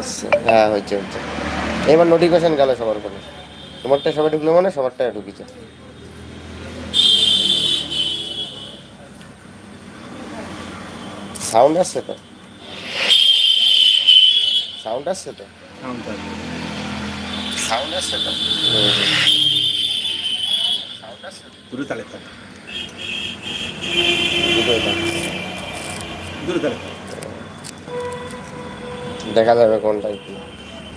আচ্ছা হ্যাঁ হয়েছে হচ্ছে এবার নোটিফিকেশন গেল সবার উপরে। তোমারটা সবাই ঢুকলো মানে সবারটা ঢুকেছে। সাউন্ড আসছে তো? সাউন্ড আসছে তো? সাউন্ড আসছে। তো? সাউন্ড আসছে দূরে তালে এটা। দূরে তালে থাক। দেখা যাবে কোনটা কি।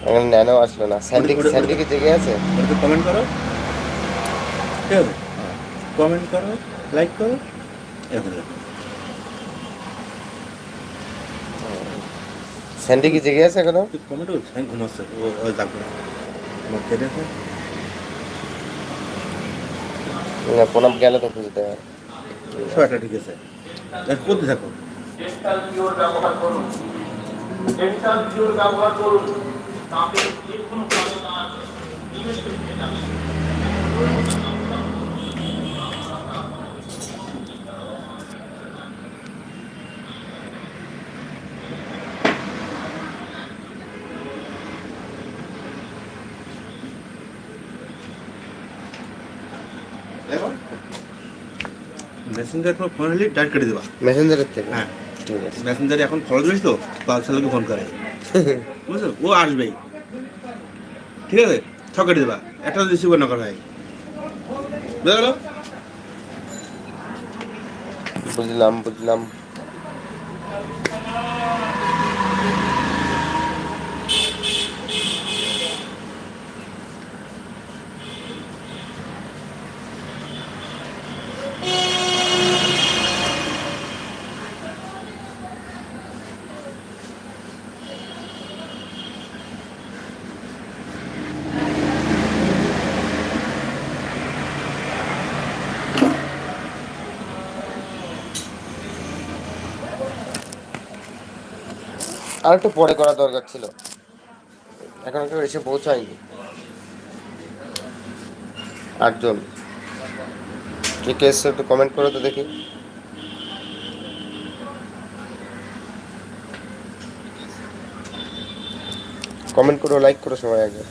এখন ন্যানো আসলো না। স্যান্ডি স্যান্ডি কি জেগে আছে? কমেন্ট করো। কমেন্ট করো লাইক করো এরকম। স্যান্ডি কি জেগে আছে এখনও? কমেন্ট করছিস আমি ঘুমাচ্ছে। ও যাব কেটে না প্রণাম গেলে তো হবে সবাইটা ঠিক আছে। করতে থাকো। ডেন্টাল পিওর ব্যবহার করুন ডেন্টাল পিওর ব্যবহার করুন দাঁতের যে কোনো কারণ আছে নিমেষে মিটে যাবে মেসেঞ্জার কোনো ফোন হলে ডাইরেক্ট কেটে দেবা মেসেঞ্জারের থেকে হ্যাঁ ঠিক আছে মেসেঞ্জারে এখন ফলো দিস তো? পালসালকে ফোন করে। বুঝছ? ও আসবেই। ঠিক আছে? কেটে দেবা। একটা রিসিভ না করা হয়। বুঝলাম বুঝলাম। আর একটু পরে করা দরকার ছিল। এখন একটু এসে পৌঁছায়নি। আটজন কে কে এসছে একটু কমেন্ট করে তো দেখি। কমেন্ট করো লাইক করো সবাই আগে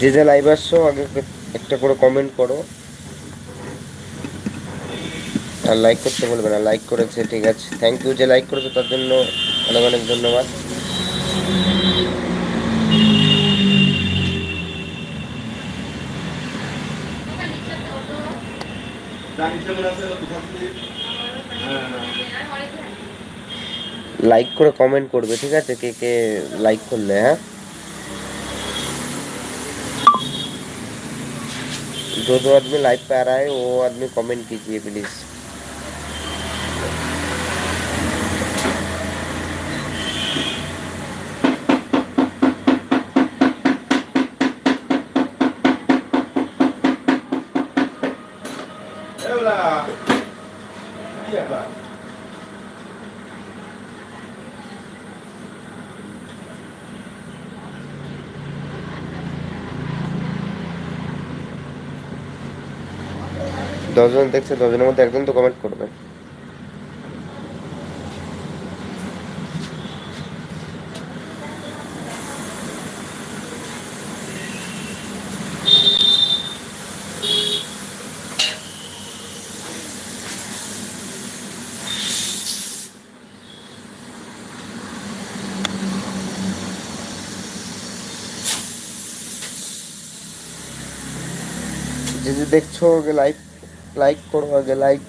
যে যে লাইভ আসছো, আগে একটা করে কমেন্ট করো। আর লাইক করতে বলবে না লাইক করেছে, ঠিক আছে। থ্যাংক ইউ যে লাইক করেছ, তার জন্য অনেক অনেক ধন্যবাদ। লাইক করে কমেন্ট করবে, ঠিক আছে? কে কে লাইক করলে হ্যাঁ? जो जो आदमी लाइव पे आ रहा है वो आदमी कमेंट कीजिए प्लीज़ দশজন দেখছে দশজনের মধ্যে একজন তো কমেন্ট করবে। যে দেখছ আগে লাইক করো আগে লাইক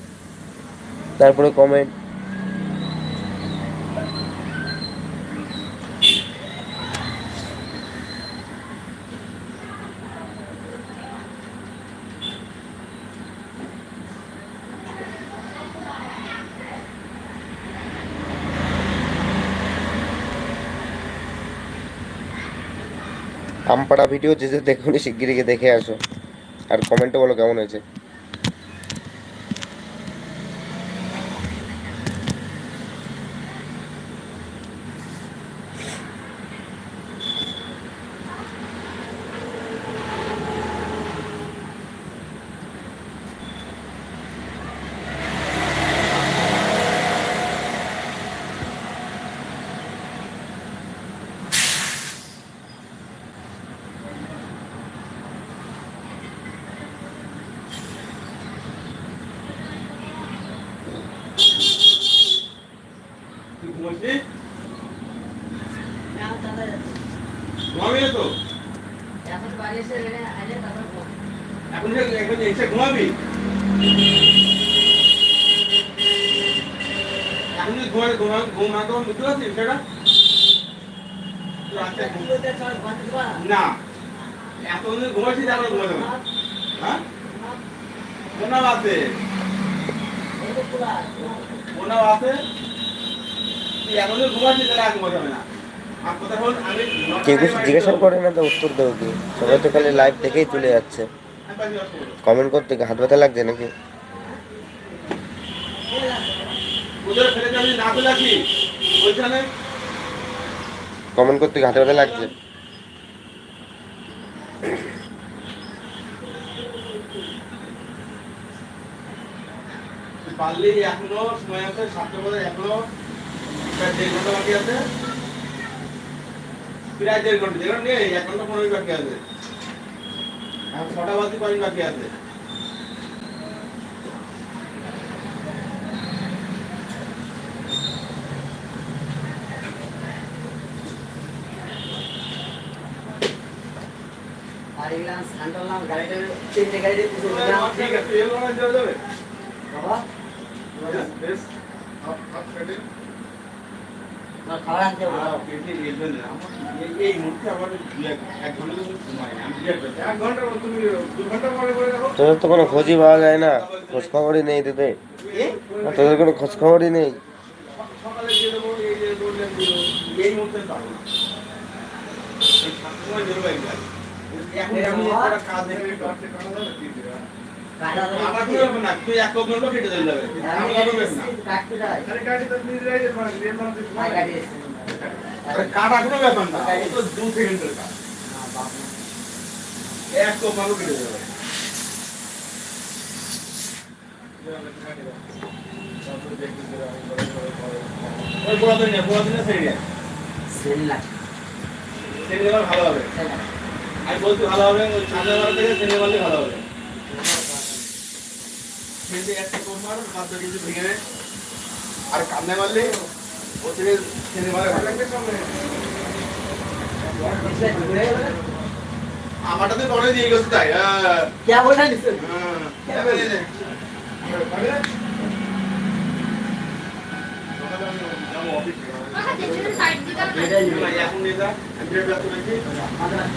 তারপরে কমেন্ট আমপাড়া ভিডিও যে যে দেখুনি শিগগিরি গিয়ে দেখে আসো। আর কমেন্টে বলো কেমন হয়েছে? বলছি? ঘুমাবি তো? এখন ঘুম। এখন এখন এসে ঘুমাবি? এখন যদি ঘুমাতে ঘুমা ঘুম না তখন বুঝতে পারছিস সেটা ঘুম- ঘুমাতে? না। এত যদি ঘুমাচ্ছি তারপরে ঘুমাতে হ্যাঁ? কোনাও আছে। কোনাও আছে? কেউ কিছু জিজ্ঞাসা করে না তো উত্তর দেবো কি সবাই তো খালি লাইভ দেখেই চলে যাচ্ছে। কমেন্ট করতে হাত ব্যথা লাগছে নাকি? কমেন্ট করতে হাতে ব্যথা লাগছে। পারলি এখনও সময় আছে বাজে এখনও। প্রায় দেড় ঘণ্টা বাকি আছে প্রায় দেড় ঘণ্টা দেড় ঘণ্টা নেই এক ঘণ্টা পনেরো বাকি আছে এখন ছটা বাজে পাঁচ বাকি আছে। ঠিক আছে বাবা, এই- এই মুহূর্তে আমার এক এক ঘণ্টা সময় নেই আমি জিজ্ঞাসা করছি, এক ঘণ্টা তুমি দু ঘণ্টা পরে করে রাখো তোদের তো কোনো খোঁজই পাওয়া যায় না খোঁজ খবরই নেই তোদের। তোদের কোনো খোঁজ খবরই নেই। সকালে দিয়ে দেবো এই মুহূর্তে পারব সাতটার সময় বেরোবো একবার। এখন কাজ ভালো হবে। আমি বলছি ভালো হবে ভালো হবে। একটা মার কিছু ভেঙে। আর কামনে মারলে ও থেকে সেনে মারে ভালো লাগবে সামনে আমারটা তো পরে দিয়ে গেছে তাই হ্যাঁ কে বলে নিছে? হ্যাঁ এবার এই নে। পারবে? যাব অফিসে। এটাই নিবে। না, এখন নিয়ে যা। আমি ডেট ব্যস্ত রেখে। আমরা-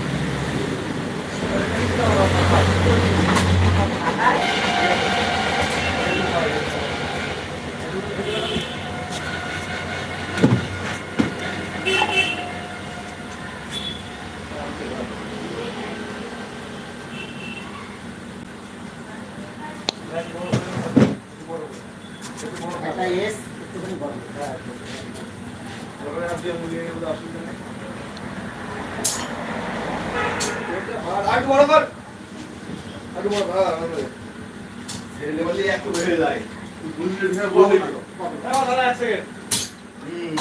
একটা এস, একটুখানি বড়। ওখানে আপনি আমি নিয়ে গেলে অসুবিধা নেই। আরেকটু বড় কর। আরেকটু বড় হ্যাঁ, হ্যাঁ। ছেলে একটু বেড়ে যায়। বুঝলি, হ্যাঁ, হ্যাঁ, দাঁড়া, এক হুম।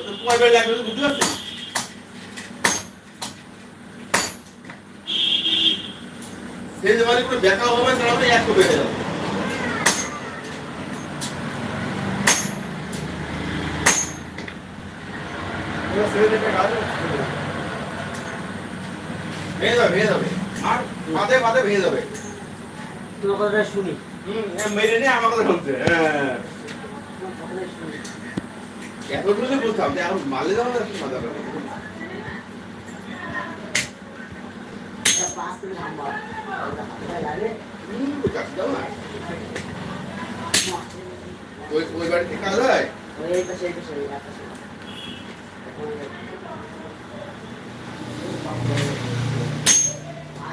ওটা কয় লাগবে, বুঝতে পারছিস? সে যে মানে কোনো ব্যাকা হবে তাহলে একটু বেড়ে যাবে ভেঙে যাবে ভেঙে যাবে আর পাতে পাতে ভেঙে যাবে তোমার কথাটা শুনি। হুম মেরে নিয়ে আমার কথা শুনছে হ্যাঁ। তোমার কথাটা শুনি এতটুকু তো বুঝতাম যে এখন মালে যাব না একটু মজা করে পাঁচ থেকে নাম্বার হাতটা লাগে হুম, কাজ দাও না ওই ওই বাড়ি কাজ হয়? ওই পাশে এই পাশে এই এক পাশে মাঠের রড এই পুরো রড মানে এবার ভেঙে যাবে এই ভেঙে যাবে ভেঙে যাবে এই এই এই এই আমি